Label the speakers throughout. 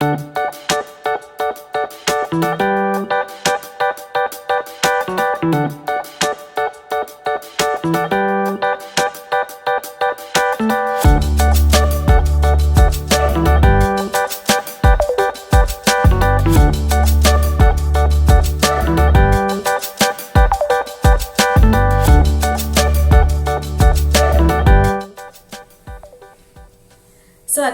Speaker 1: สวั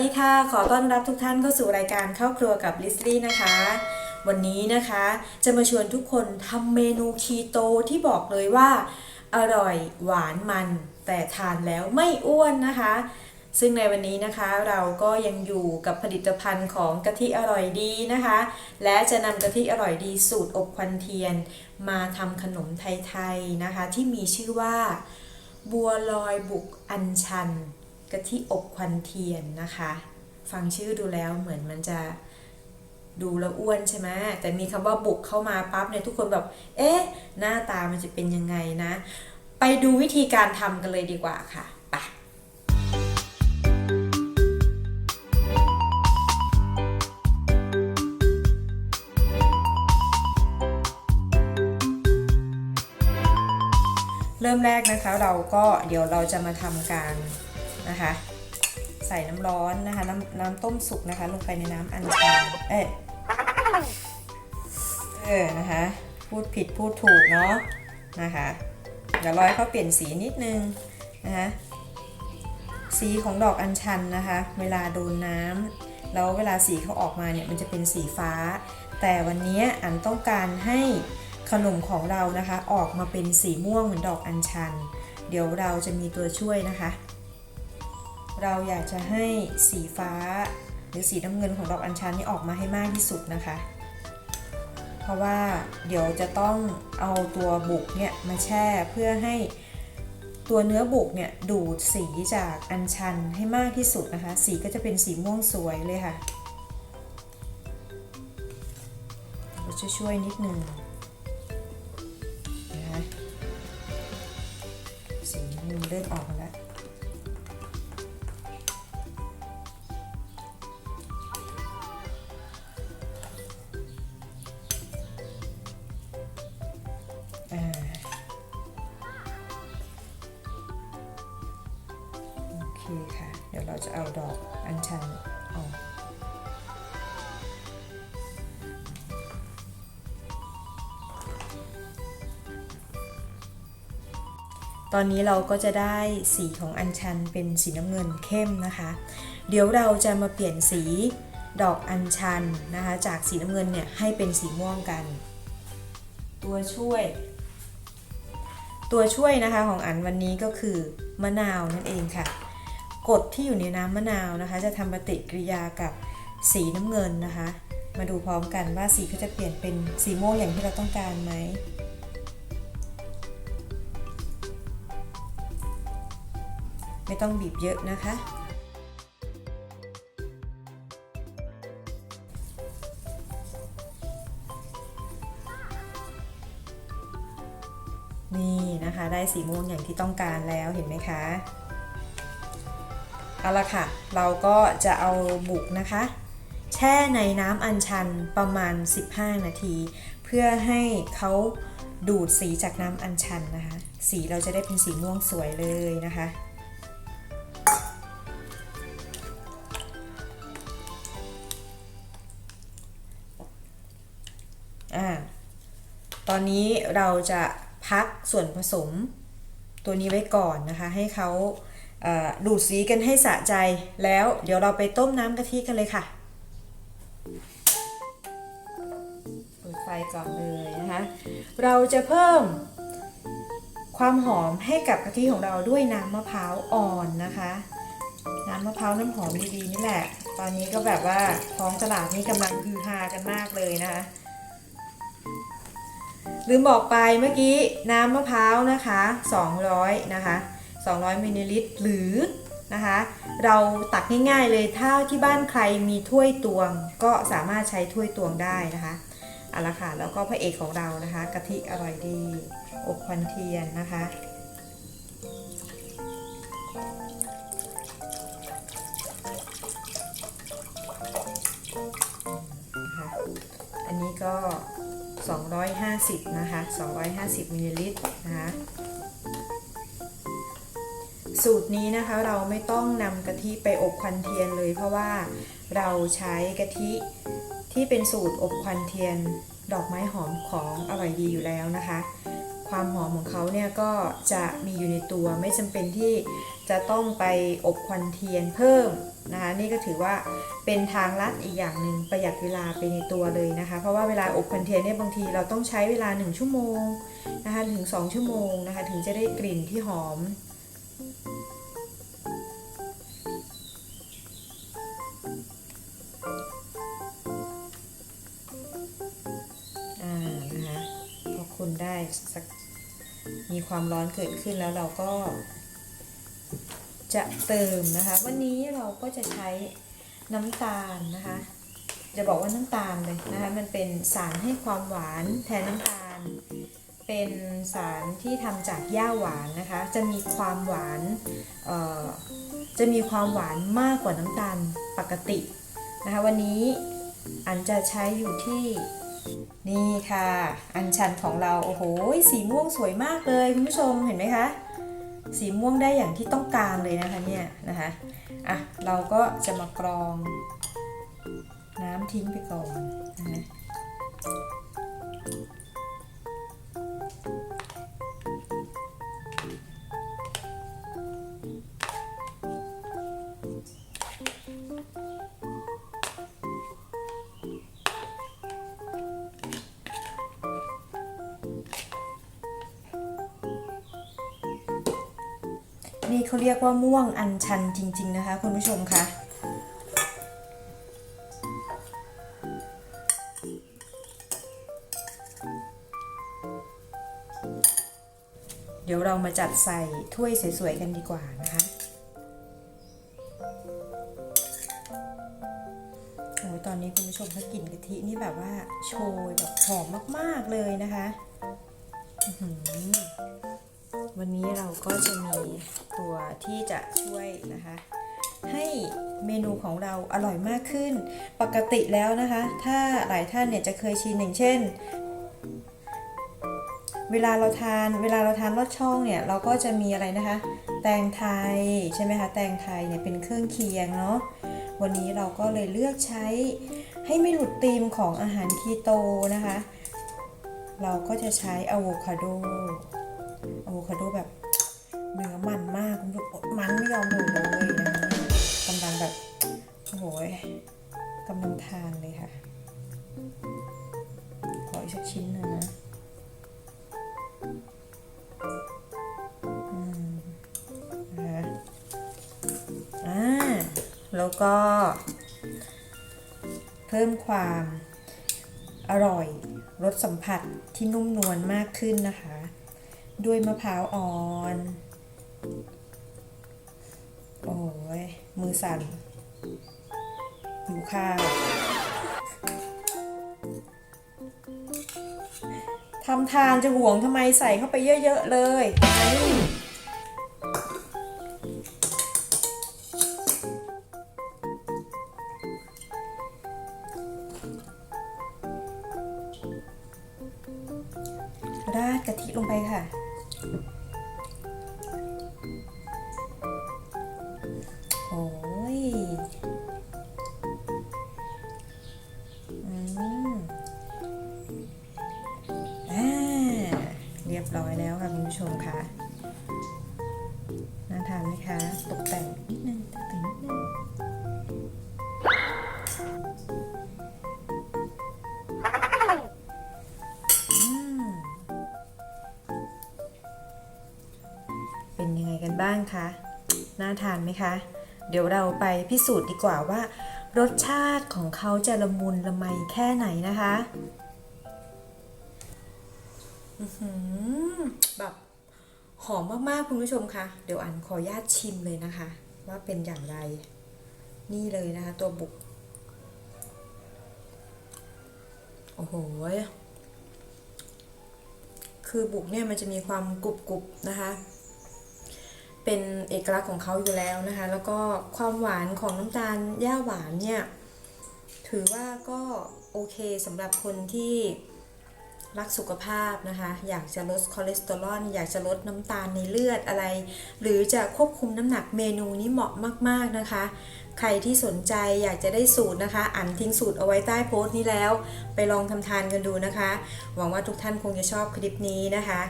Speaker 1: สดีค่ะ ขอต้อนรับทุกท่านเข้าสู่รายการเข้าครัวกับลิสลี่นะคะ วันนี้นะคะจะมาชวนทุกคนทำเมนูคีโตที่บอกเลยว่า อร่อยหวานมัน แต่ทานแล้วไม่อ้วนนะคะ ซึ่งในวันนี้นะคะเราก็ยังอยู่กับผลิตภัณฑ์ของกะทิอร่อยดีนะคะ และจะนำกะทิอร่อยดีสูตรอบควันเทียน มาทำขนมไทยๆนะคะ ที่มีชื่อว่า บัวลอยบุกอัญชัน กะทิอบควันเทียนนะคะ ฟังชื่อดูแล้วเหมือนมันจะดูแล้วอ้วนใช่ไหมแต่มีคำว่าบุกเข้ามาปั๊บเนี่ยทุกคนแบบ เอ๊ะ หน้าตามันจะเป็นยังไงนะ ไปดูวิธีการทำกันเลยดีกว่าค่ะไปเริ่มแรกนะคะเราก็เดี๋ยวเราจะมาทำการ นะคะ ใส่น้ำร้อนนะคะ น้ำน้ำต้มสุกนะคะ ลงไปในน้ำอัญชันเอ๊ะเออนะคะ พูดผิดพูดถูกเนาะนะคะเดี๋ยวรอให้เขาเปลี่ยนสีนิดนึงนะคะสีของดอกอัญชันนะคะ เวลาโดนน้ำแล้วเวลาสีเขาออกมาเนี่ยมันจะเป็นสีฟ้า แต่วันนี้อันต้องการให้ขนมของเรานะคะ ออกมาเป็นสีม่วงเหมือนดอกอัญชัน เดี๋ยวเราจะมีตัวช่วยนะคะ เราอยากจะให้สีฟ้าหรือสีน้ำเงินของดอกอัญชันนี่ออกมาให้มากที่สุดนะคะ เพราะว่าเดี๋ยวจะต้องเอาตัวบุกเนี่ยมาแช่เพื่อให้ตัวเนื้อบุกเนี่ยดูดสีจากอัญชันให้มากที่สุดนะคะ สีก็จะเป็นสีม่วงสวยเลยค่ะเราจะช่วยนิดนึงนะคะสีมันเริ่มออกแล้ว ตอนนี้เราก็จะได้สีของอัญชันเป็นสีน้ำเงินเข้มนะคะ เดี๋ยวเราจะมาเปลี่ยนสีดอกอัญชันนะคะ จากสีน้ำเงินเนี่ยให้เป็นสีม่วงกัน ตัวช่วย ตัวช่วยนะคะของอันวันนี้ก็คือมะนาวนั่นเองค่ะกรดที่อยู่ในน้ำมะนาวนะคะ จะทำปฏิกิริยากับสีน้ำเงินนะคะ มาดูพร้อมกันว่าสีเขาจะเปลี่ยนเป็นสีม่วงอย่างที่เราต้องการไหม ไม่ต้องบีบเยอะนะคะ นี่นะคะได้สีม่วงอย่างที่ต้องการแล้วเห็นไหมคะเอาละค่ะ เราก็จะเอาบุกนะคะ แช่ในน้ำอัญชันประมาณ 15 นาที เพื่อให้เขาดูดสีจากน้ำอัญชันนะคะ สีเราจะได้เป็นสีม่วงสวยเลยนะคะ อนนี้เราจะพักส่วนผสมตัวนี้ไว้ก่อนนะคะ ให้เขาดูดสีกันให้สะใจแล้วเดี๋ยวเราไปต้มน้ำกะทิกันเลยค่ะเปิดไฟก่อนเลยนะคะ เราจะเพิ่มความหอมให้กับกะทิของเราด้วยน้ำมะพร้าวอ่อนนะคะ น้ำมะพร้าวน้ำหอมดีๆนี่แหละ ตอนนี้ก็แบบว่าท้องตลาดนี่กำลังฮือฮากันมากเลยนะคะ ลืมบอกไปเมื่อกี้น้ำมะพร้าวนะคะ 200 นะคะ 200มิลลิลิตรหรือนะคะ เราตักง่ายๆเลยถ้าที่บ้านใครมีถ้วยตวง ก็สามารถใช้ถ้วยตวงได้นะคะเอาละค่ะแล้วก็พระเอกของเรานะคะกะทิอร่อยดี อบควันเทียนนะคะออันนี้ก็ 250 นะคะ 250มิลลิลิตรนะคะ สูตรนี้นะคะเราไม่ต้องนำกะทิไปอบควันเทียนเลย เพราะว่าเราใช้กะทิที่เป็นสูตรอบควันเทียนดอกไม้หอมของอร่อยดีอยู่แล้วนะคะ ความหอมของเขาเนี่ยก็จะมีอยู่ในตัวไม่จำเป็นที่ จะต้องไปอบควันเทียนเพิ่มนะคะนี่ก็ถือว่าเป็นทางลัดอีกอย่างหนึ่งประหยัดเวลาไปในตัวเลยนะคะ เพราะว่าเวลาอบควันเทียนเนี่ยบางทีเราต้องใช้เวลา 1 ชั่วโมงนะคะถึง 2 ชั่วโมงนะคะถึงจะได้กลิ่นที่หอมอ่านะคะพอคุณได้สักมีความร้อนเกิดขึ้นแล้วเราก็ จะเติมนะคะ วันนี้เราก็จะใช้น้ำตาลนะคะ จะบอกว่าน้ำตาลเลยนะคะ มันเป็นสารให้ความหวานแทนน้ำตาล เป็นสารที่ทำจากหญ้าหวานนะคะ จะมีความหวานจะมีความหวานมากกว่าน้ำตาลปกตินะคะ วันนี้อันจะใช้อยู่ที่นี่ค่ะ อัญชันของเรา โอ้โห สีม่วงสวยมากเลยคุณผู้ชมเห็นไหมคะ สีม่วงได้อย่างที่ต้องการเลยนะคะเนี่ยนะคะอะเราก็จะมากรอง น้ำทิ้งไปก่อนนะ นี่เขาเรียกว่าม่วงอัญชันจริง ๆ นะคะ คุณผู้ชมคะเดี๋ยวเรามาจัดใส่ถ้วยสวยๆกันดีกว่านะคะโอ้ยตอนนี้คุณผู้ชมถ้ากลิ่นกะทินี่แบบว่าโชยแบบหอมมากๆเลยนะคะอื วันนี้เราก็จะมีตัวที่จะช่วยนะคะ ให้เมนูของเราอร่อยมากขึ้น ปกติแล้วนะคะ ถ้าหลายท่านเนี่ยจะเคยชินอย่างเช่น เวลาเราทานเวลาเราทานลอดช่องเนี่ยเราก็จะมีอะไรนะคะ แตงไทยใช่ไหมคะแตงไทยเนี่ยเป็นเครื่องเคียงเนาะวันนี้เราก็เลยเลือกใช้ให้ไม่หลุดธีมของอาหารคีโตนะคะ เราก็จะใช้อะโวคาโด อะโวคาโดแบบเนื้อมันมากคุณผู้ชมมันไม่ยอมหลุดเลยนะกำลังแบบโอ้โหยกำลังทานเลยค่ะ ขออีกสักชิ้นหนึ่งนะนะคะอ่าแล้วก็ เพิ่มความอร่อยรสสัมผัสที่นุ่มนวลมากขึ้นนะคะ ด้วยมะพร้าวอ่อน โอ้ย มือสั่นหิวข้าวทำทานจะห่วงทำไมใส่เข้าไปเยอะ ๆ เลย โอ้ยอืมอ่าเรียบร้อยแล้วค่ะคุณผู้ชมค่ะน่าทานไหมคะ ตกแต่งนิดนึงตกแต่งนิดนึงเป็นยังไงกันบ้างคะ น่าทานไหมคะ เดี๋ยวเราไปพิสูจน์ดีกว่าว่า รสชาติของเขาจะละมุนละไมแค่ไหนนะคะอือหือแบบหอมมากๆ คุณผู้ชมคะเดี๋ยวอันขออนุญาตชิมเลยนะคะ ว่าเป็นอย่างไร นี่เลยนะคะ ตัวบุก โอ้โหคือบุกเนี่ยมันจะมีความกรุบกรุบๆนะคะ เป็นเอกลักษณ์ของเขาอยู่แล้วนะคะ แล้วก็ความหวานของน้ำตาลหญ้าหวานเนี่ยถือว่าก็โอเคสำหรับคนที่รักสุขภาพนะคะ อยากจะลดคอเลสเตอรอลอยากจะลดน้ำตาลในเลือดอะไร หรือจะควบคุมน้ำหนักเมนูนี้เหมาะมาก ๆนะคะ ใครที่สนใจอยากจะได้สูตรนะคะอ่านทิ้งสูตรเอาไว้ใต้โพสต์นี้แล้ว ไปลองทำทานกันดูนะคะ หวังว่าทุกท่านคงจะชอบคลิปนี้นะคะ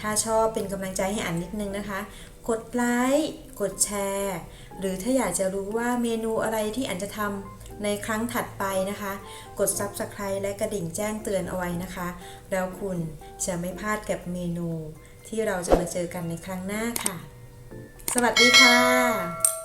Speaker 1: ถ้าชอบเป็นกำลังใจให้อ่านนิดนึงนะคะ กดไลค์กดแชร์ หรือถ้าอยากจะรู้ว่าเมนูอะไรที่อันจะทำในครั้งถัดไปนะคะ กด Subscribe และกระดิ่งแจ้งเตือนเอาไว้นะคะ แล้วคุณจะไม่พลาดกับเมนูที่เราจะมาเจอกันในครั้งหน้าค่ะ สวัสดีค่ะ